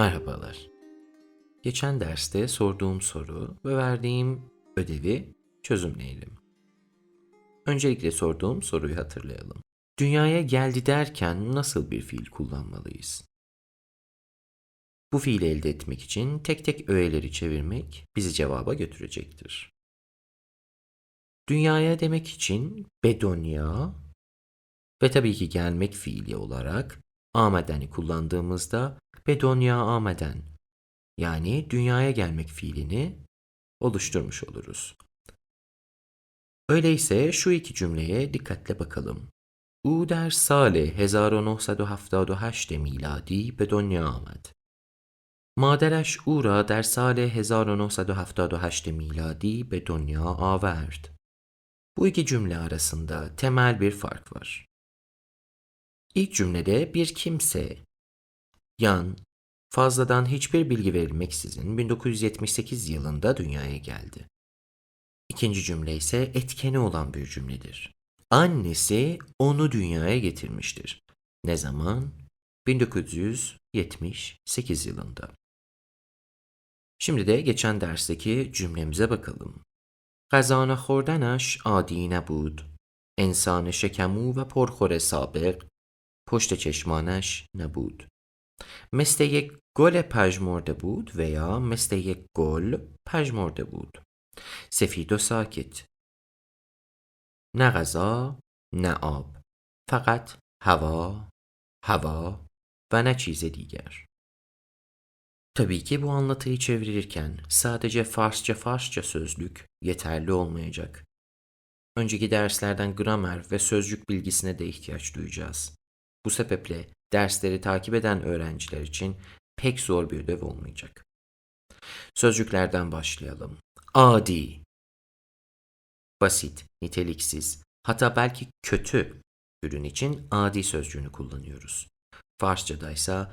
Merhabalar. Geçen derste sorduğum soru ve verdiğim ödevi çözümleyelim. Öncelikle sorduğum soruyu hatırlayalım. Dünyaya geldi derken nasıl bir fiil kullanmalıyız? Bu fiili elde etmek için tek tek öğeleri çevirmek bizi cevaba götürecektir. Dünyaya demek için bedonya ve tabii ki gelmek fiili olarak amedeni kullandığımızda bedonya ameden yani dünyaya gelmek fiilini oluşturmuş oluruz. Öyleyse şu iki cümleye dikkatle bakalım. او در سال 1978 میلادی به دنیا آمد. مادرش او را در سال 1978 میلادی به دنیا آورد. Bu iki cümle arasında temel bir fark var. İlk cümlede bir kimse, yan, fazladan hiçbir bilgi verilmeksizin 1978 yılında dünyaya geldi. İkinci cümle ise etkeni olan bir cümledir. Annesi onu dünyaya getirmiştir. Ne zaman? 1978 yılında. Şimdi de geçen dersteki cümlemize bakalım. غذا خوردنش عادی نبود. انسان شکمو و پرخور سابق پشت چشمانش نبود. مثل یک گل پژمرده بود veya مثل یک گل پژمرده بود. سفید و ساکت. نه غذا، نه آب. فقط هوا، hava ve ne چیز دیگر. Tabii ki bu anlatıyı çevirirken sadece Farsça Farsça sözlük yeterli olmayacak. Önceki derslerden gramer ve sözcük bilgisine de ihtiyaç duyacağız. Bu sebeple dersleri takip eden öğrenciler için pek zor bir ödev olmayacak. Sözcüklerden başlayalım. Adi, basit, niteliksiz, hatta belki kötü ürün için adi sözcüğünü kullanıyoruz. Farsçada ise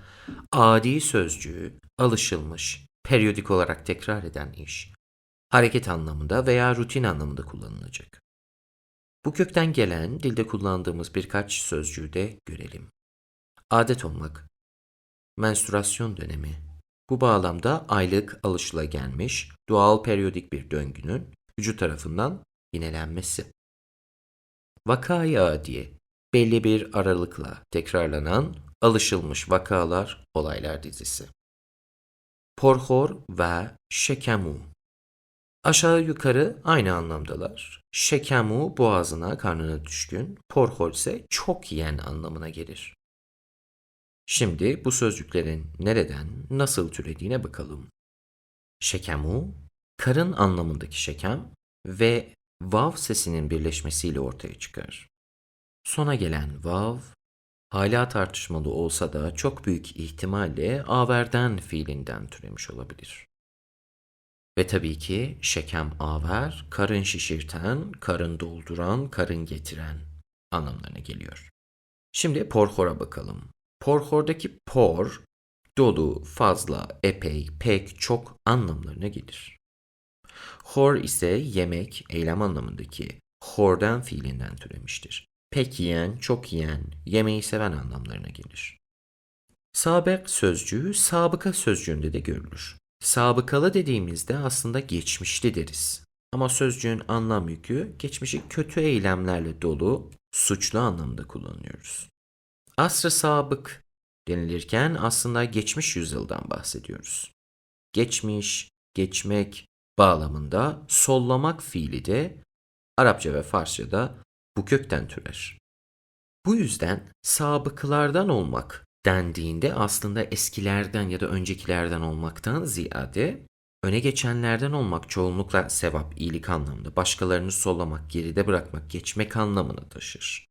adi sözcüğü alışılmış, periyodik olarak tekrar eden iş, hareket anlamında veya rutin anlamında kullanılacak. Bu kökten gelen dilde kullandığımız birkaç sözcüğü de görelim. Adet olmak, menstrüasyon dönemi. Bu bağlamda aylık alışılagelmiş, doğal periyodik bir döngünün vücut tarafından yinelenmesi. Vakaya diye belli bir aralıkla tekrarlanan alışılmış vakalar, olaylar dizisi. Porhor ve şekemu. Aşağı yukarı aynı anlamdalar. Şekemu boğazına, karnına düşkün, porhor ise çok yiyen anlamına gelir. Şimdi bu sözcüklerin nereden, nasıl türediğine bakalım. Şekemu, karın anlamındaki şekem ve vav sesinin birleşmesiyle ortaya çıkar. Sona gelen vav, hala tartışmalı olsa da çok büyük ihtimalle averden fiilinden türemiş olabilir. Ve tabii ki şekem aver, karın şişirten, karın dolduran, karın getiren anlamlarına geliyor. Şimdi porhora bakalım. Porhordaki por, dolu, fazla, epey, pek, çok anlamlarına gelir. Hor ise yemek, eylem anlamındaki hordan fiilinden türemiştir. Pek yiyen, çok yiyen, yemeği seven anlamlarına gelir. Sabık sözcüğü sabıka sözcüğünde de görülür. Sabıkalı dediğimizde aslında geçmişli deriz. Ama sözcüğün anlam yükü geçmişi kötü eylemlerle dolu, suçlu anlamda kullanıyoruz. Asr-ı sabık denilirken aslında geçmiş yüzyıldan bahsediyoruz. Geçmiş, geçmek bağlamında sollamak fiili de Arapça ve Farsça'da bu kökten türer. Bu yüzden sabıklardan olmak dendiğinde aslında eskilerden ya da öncekilerden olmaktan ziyade öne geçenlerden olmak çoğunlukla sevap, iyilik anlamında, başkalarını sollamak, geride bırakmak, geçmek anlamını taşır.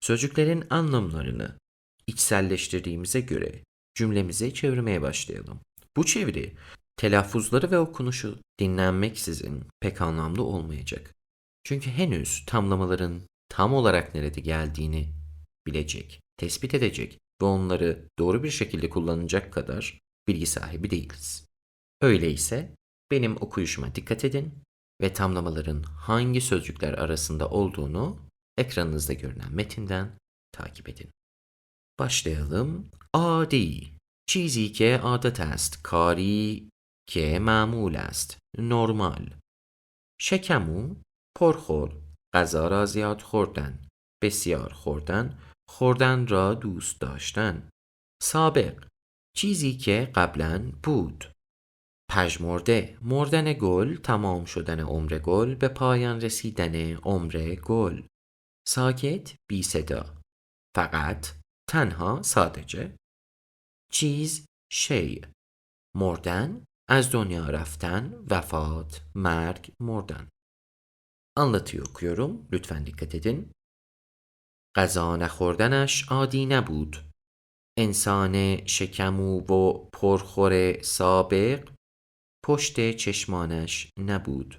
Sözcüklerin anlamlarını içselleştirdiğimize göre cümlemize çevirmeye başlayalım. Bu çeviri telaffuzları ve okunuşu dinlenmeksizin pek anlamlı olmayacak. Çünkü henüz tamlamaların tam olarak nerede geldiğini bilecek, tespit edecek ve onları doğru bir şekilde kullanacak kadar bilgi sahibi değiliz. Öyleyse benim okuyuşuma dikkat edin ve tamlamaların hangi sözcükler arasında olduğunu ekranınızda görünen metinden takip edin. Başlayalım. Adi. چیزی که عادت است کاری که معمول است نرمال شکمو پرخور غذا را زیاد خوردن بسیار خوردن خوردن را دوست داشتن. سابق چیزی که قبلا بود. پژمرده مردن گل تمام شدن عمر گل به پایان رسیدن عمر گل. ساکت بی صدا. فقط تنها sadece چیز شی. مردن از دنیا رفتن vefat مرگ مردن. Anlatıyı okuyorum. Lütfen dikkat edin. غذا نخوردنش عادی نبود. انسان شکمو و پرخور سابق پشت چشمانش نبود.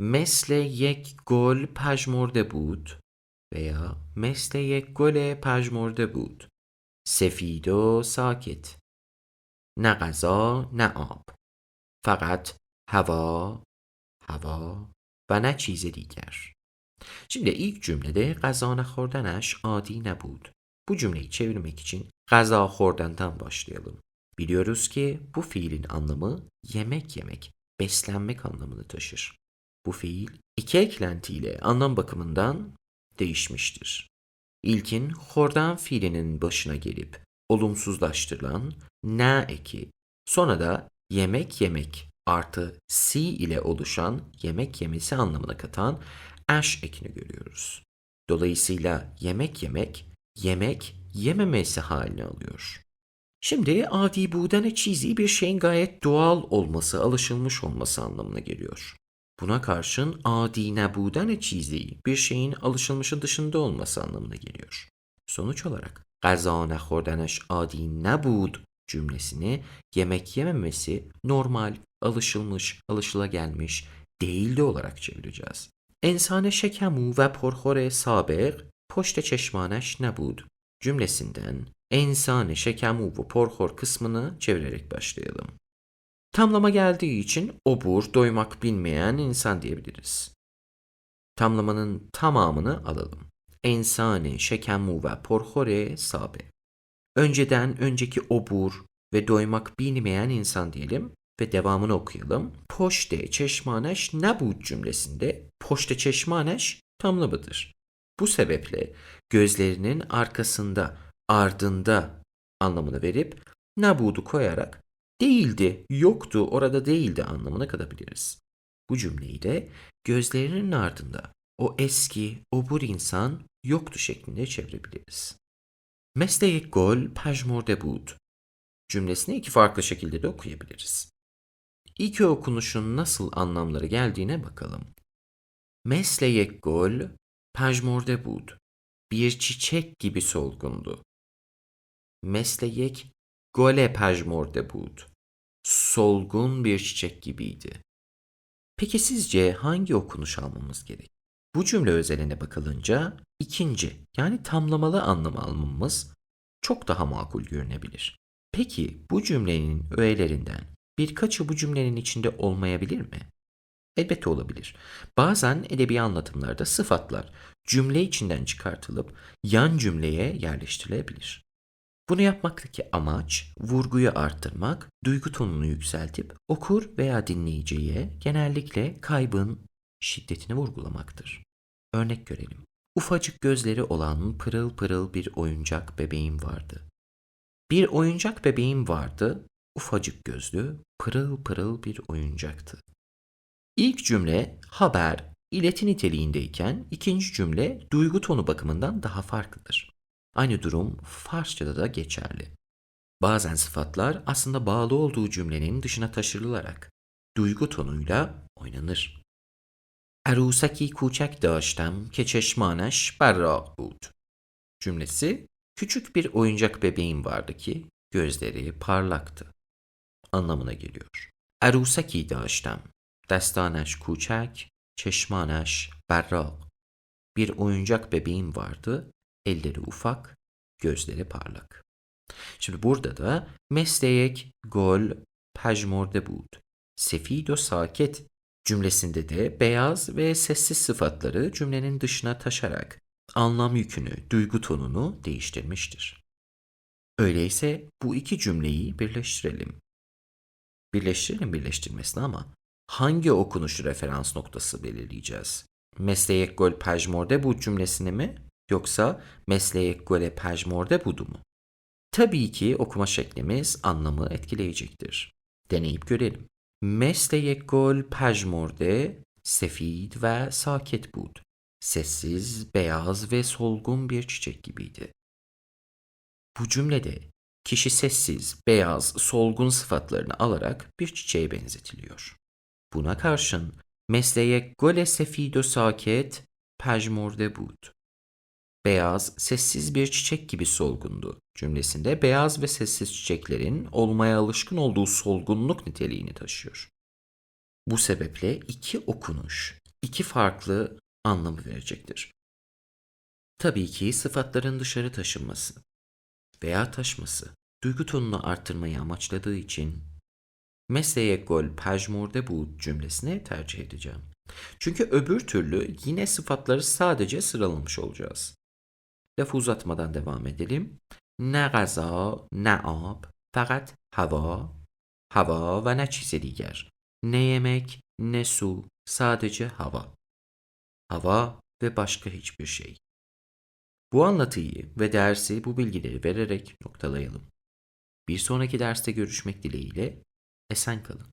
مثل یک گل پژمرده بود veya مثل یک گل پژمرده بود. سفید و ساکت. نه غذا نه آب. فقط hava, hava و نه چیز دیگر. Şimdi ilk cümlede gazana nahordanaş adi ne nebud. Bu cümleyi çevirmek için gaza hordandan başlayalım. Biliyoruz ki bu fiilin anlamı yemek yemek, beslenmek anlamını taşır. Bu fiil iki eklentiyle anlam bakımından değişmiştir. İlkin hordan fiilinin başına gelip olumsuzlaştırılan na eki, sonra da yemek yemek artı si ile oluşan yemek yemesi anlamına katan ash ekini görüyoruz. Dolayısıyla yemek yemek, yemek yememesi halini alıyor. Şimdi adi budene çizi bir şeyin gayet doğal olması, alışılmış olması anlamına geliyor. Buna karşın adi nebudene çizi bir şeyin alışılmışın dışında olması anlamına geliyor. Sonuç olarak gaza nehordeneş adi nebud cümlesini yemek yememesi normal, alışılmış, alışılagelmiş, değildi olarak çevireceğiz. Ensane şekemu ve porhore sabık poşte çeşmaneş nebud cümlesinden ensane şekemu ve porhor kısmını çevirerek başlayalım. Tamlama geldiği için obur, doymak bilmeyen insan diyebiliriz. Tamlamanın tamamını alalım. Ensane, şekemu ve porhore sabe. Önceden önceki obur ve doymak bilmeyen insan diyelim ve devamını okuyalım. Poşte çeşmaneş nebud cümlesinde poşte çeşmaneş tamlamadır. Bu sebeple gözlerinin arkasında, ardında anlamını verip nabudu koyarak değildi, yoktu, orada değildi anlamına katabiliriz. Bu cümleyi de gözlerinin ardında o eski, obur insan yoktu şeklinde çevirebiliriz. Mesleği gol pejmurde bud cümlesini iki farklı şekilde de okuyabiliriz. İki okunuşun nasıl anlamları geldiğine bakalım. Mesleyek gol pejmurde bud. Bir çiçek gibi solgundu. Mesleyek gole pejmorde bud. Solgun bir çiçek gibiydi. Peki sizce hangi okunuş almamız gerek? Bu cümle özeline bakılınca ikinci yani tamlamalı anlamı almamız çok daha makul görünebilir. Peki bu cümlenin öğelerinden birkaçı bu cümlenin içinde olmayabilir mi? Elbette olabilir. Bazen edebi anlatımlarda sıfatlar cümle içinden çıkartılıp yan cümleye yerleştirilebilir. Bunu yapmaktaki amaç vurguyu arttırmak, duygu tonunu yükseltip okur veya dinleyiciye genellikle kaybın şiddetini vurgulamaktır. Örnek görelim. Ufacık gözleri olan pırıl pırıl bir oyuncak bebeğim vardı. Bir oyuncak bebeğim vardı, ufacık gözlü, pırıl pırıl bir oyuncaktı. İlk cümle haber, ileti niteliğindeyken ikinci cümle duygu tonu bakımından daha farklıdır. Aynı durum Farsçada da geçerli. Bazen sıfatlar aslında bağlı olduğu cümlenin dışına taşırılarak duygu tonuyla oynanır. Erusaki kuçak dağıştam keçeşmanaş berrak bud. Cümlesi küçük bir oyuncak bebeğim vardı ki gözleri parlaktı. Anlamına geliyor. Erusaki dağıştam دستانش کوچک، çeşmaneš berrak. Bir oyuncak bebeğim vardı, elleri ufak, gözleri parlak. Şimdi burada da mesleyek, gol, pejmorde bud. Sefid o saket cümlesinde de beyaz ve sessiz sıfatları cümlenin dışına taşarak anlam yükünü, duygu tonunu değiştirmiştir. Öyleyse bu iki cümleyi birleştirelim. Birleştirelim birleştirmesini ama hangi okunuşu referans noktası belirleyeceğiz? Mesleyek gol pejmorde bu cümlesini mi yoksa mesleyek gole pejmorde budu mu? Tabii ki okuma şeklimiz anlamı etkileyecektir. Deneyip görelim. Mesleyek gol pejmorde sefid ve saket bud. Sessiz, beyaz ve solgun bir çiçek gibiydi. Bu cümlede kişi sessiz, beyaz, solgun sıfatlarını alarak bir çiçeğe benzetiliyor. Buna karşın mesleyek gole sefido saket pejmorde bud. Beyaz, sessiz bir çiçek gibi solgundu. Cümlesinde beyaz ve sessiz çiçeklerin olmaya alışkın olduğu solgunluk niteliğini taşıyor. Bu sebeple iki okunuş, iki farklı anlamı verecektir. Tabii ki sıfatların dışarı taşınması veya taşması duygu tonunu arttırmayı amaçladığı için mesleğe gol pejmurde bu cümlesini tercih edeceğim. Çünkü öbür türlü yine sıfatları sadece sıralamış olacağız. Lafı uzatmadan devam edelim. Ne gaza, ne ab, fakat hava, hava ve ne çizi diğer. Ne yemek, ne su, sadece hava. Hava ve başka hiçbir şey. Bu anlatıyı ve dersi bu bilgileri vererek noktalayalım. Bir sonraki derste görüşmek dileğiyle esen kalın.